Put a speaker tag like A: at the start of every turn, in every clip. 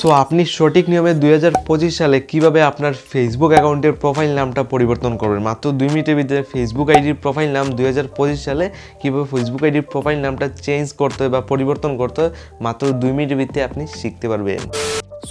A: So আপনি সঠিক নিয়মে দুই হাজার পঁচিশ সালে কীভাবে আপনার ফেসবুক অ্যাকাউন্টের প্রোফাইল নামটা পরিবর্তন করবেন? মাত্র দুই মিনিটের ভিতরে ফেসবুক আইডির প্রোফাইল নাম দুই হাজার পঁচিশ সালে কীভাবে ফেসবুক আইডির প্রোফাইল নামটা চেঞ্জ করতে হয় বা পরিবর্তন করতে হয়, মাত্র দুই মিনিটের ভিতরে আপনি শিখতে পারবেন।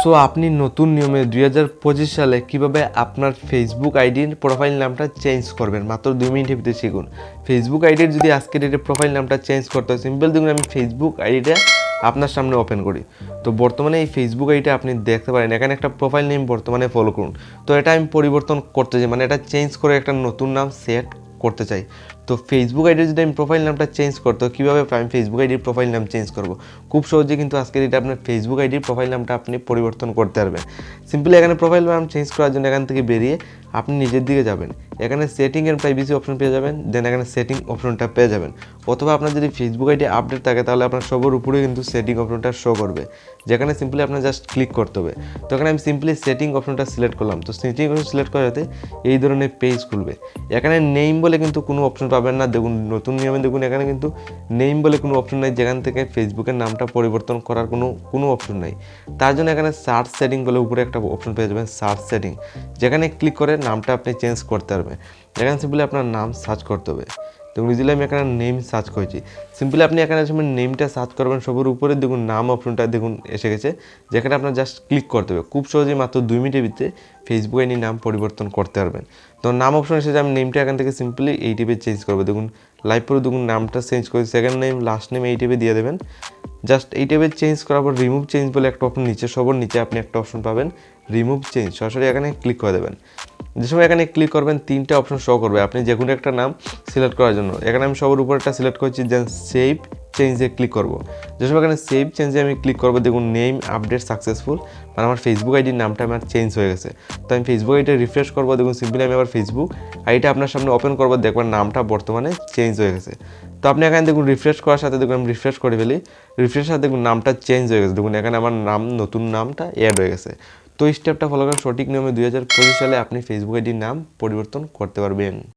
A: সো আপনি নতুন নিয়মে দুই হাজার পঁচিশ সালে কীভাবে আপনার ফেসবুক আইডির প্রোফাইল নামটা চেঞ্জ করবেন? মাত্র দুই মিনিটের ভিতরে শিখুন। ফেসবুক আইডির যদি আজকে ডেটে প্রোফাইল নামটা চেঞ্জ করতে হয় সিম্পল দেখুন আমি ফেসবুক আইডিটা আপনার সামনে ওপেন করি। তো বর্তমানে এই ফেসবুক আইডিটা আপনি দেখতে পারেন। এখানে একটা প্রোফাইল নেম বর্তমানে ফলো করুন। তো এটা আমি পরিবর্তন করতে চাই। মানে এটা চেঞ্জ করে একটা নতুন নাম সেট করতে চাই। তো ফেসবুক আইডির যদি আমি প্রোফাইল নামটা চেঞ্জ করতে কীভাবে আমি ফেসবুক আইডির প্রোফাইল নাম চেঞ্জ করব? খুব সহজে কিন্তু আজকের এটা আপনার ফেসবুক আইডির প্রোফাইল নামটা আপনি পরিবর্তন করতে পারবেন। সিম্পলি এখানে প্রোফাইল নাম চেঞ্জ করার জন্য এখান থেকে বেরিয়ে আপনি নিজের দিকে যাবেন। এখানে সেটিং এন্ড প্রাইভেসি অপশন পেয়ে যাবেন দেন এখানে সেটিং অপশনটা পেয়ে যাবেন। অথবা আপনার যদি ফেসবুক আইডি আপডেট থাকে, তাহলে আপনার সবার উপরে কিন্তু সেটিং অপশনটা শো করবে। যেখানে সিম্পলি আপনার জাস্ট ক্লিক করতে হবে। তো এখানে আমি সিম্পলি সেটিং অপশনটা সিলেক্ট করলাম। তো সেটিং অপশন সিলেক্ট করাতে এই ধরনের পেজ খুলবে। এখানে নেম বলে কিন্তু কোনো অপশন পাবেন না। দেখুন, নতুন নিয়মে দেখুন, এখানে কিন্তু নেম বলে কোনো অপশন নাই। যেখান থেকে ফেসবুকের নামটা পরিবর্তন করার কোনো কোনো অপশন নাই। তার জন্য এখানে সার্চ সেটিং বলে উপরে একটা অপশন পেয়ে যাবেন সার্চ সেটিং যেখানে ক্লিক করে নামটা আপনি চেঞ্জ করতে পারবেন। এখানে সিম্পলি আপনার নাম সার্চ করতে হবে। তো ইজিলি আমি এখানে নেম সার্চ করেছি। সিম্পলি আপনি এখানে সময় নেমটা সার্চ করবেন, সবার উপরে দেখুন, নাম অপশনটা দেখুন, এসে গেছে। যেখানে আপনার জাস্ট ক্লিক করতে হবে। খুব সহজেই মাত্র দুই মিনিটের ভিতরে ফেসবুকে নিয়ে নাম পরিবর্তন করতে পারবেন। তো নাম অপশন এসেছে আমি নেমটা এখান থেকে সিম্পলি এই টিপে চেঞ্জ করব। দেখুন লাইভ পরে দেখুন, নামটা চেঞ্জ করে সেকেন্ড নেম লাস্ট নেম এই টিপে দিয়ে দেবেন। জাস্ট এই টাইপের চেঞ্জ করার পর রিমুভ চেঞ্জ বলে একটা অপশন নিচে সবার, নিচে আপনি একটা অপশন পাবেন। রিমুভ চেঞ্জ সরাসরি এখানে ক্লিক করে দেবেন। যে সময় এখানে ক্লিক করবেন, তিনটা অপশন শো করবে। আপনি যে কোনো একটা নাম সিলেক্ট করার জন্য। এখানে আমি সবার উপরে একটা সিলেক্ট করছি দেন সেভ চেঞ্জে ক্লিক করব। যে সময় এখানে সেভ চেঞ্জে আমি ক্লিক করব, দেখুন নেম আপডেট সাকসেসফুল মানে আমার ফেসবুক আইডির নামটা আমার চেঞ্জ হয়ে গেছে। তো আমি ফেসবুক আইডিটা রিফ্রেশ করব, দেখুন সিম্পলি আমি আবার ফেসবুক আইডিটা আপনার সামনে ওপেন করব, দেখবেন নামটা বর্তমানে চেঞ্জ হয়ে গেছে। তো আপনি এখানে দেখুন রিফ্রেশ করার সাথে দেখুন আমি রিফ্রেশ করে ফেলি। রিফ্রেশের সাথে দেখুন নামটা চেঞ্জ হয়ে গেছে। দেখুন এখানে আমার নাম, নতুন নামটা অ্যাড হয়ে গেছে। তো এই স্টেপটা ফলো করে সঠিক নিয়মে দুই হাজার কুড়ি সালে আপনি ফেসবুক আইডির নাম পরিবর্তন করতে পারবেন।